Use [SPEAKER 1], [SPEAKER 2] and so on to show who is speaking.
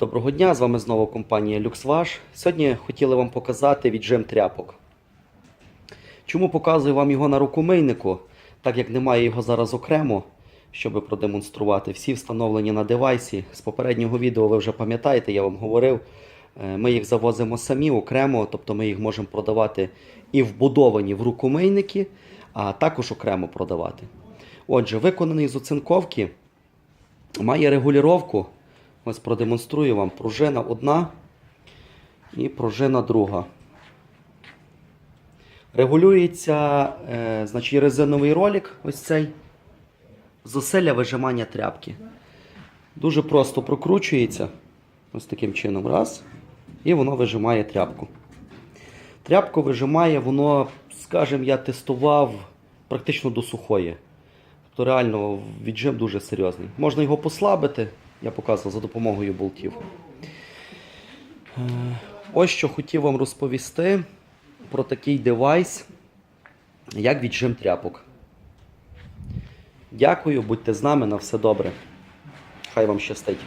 [SPEAKER 1] Доброго дня, з вами знову компанія LuxWash. Сьогодні хотіли вам показати віджим тряпок. Чому показую вам його на рукомийнику, так як немає його зараз окремо, щоб продемонструвати. Всі встановлені на девайсі. З попереднього відео ви вже пам'ятаєте, я вам говорив. е, Ми їх завозимо самі окремо, тобто ми їх можемо продавати і вбудовані в рукомийники, а також окремо продавати. Отже, виконаний з оцинковки, має регулювання. Ось продемонструю вам пружина одна і пружина друга. Регулюється е, значить, резиновий ролик, ось цей, зусилля вижимання тряпки. Дуже просто прокручується. Ось таким чином. Раз. І воно вижимає тряпку. Тряпку вижимає, воно, скажімо, я тестував практично до сухої. Тобто реально віджим дуже серйозний. Можна його послабити, я показував за допомогою болтів. Е, Ось що хотів вам розповісти про такий девайс, як віджим тряпок. Дякую, будьте з нами на все добре. Хай вам щастить.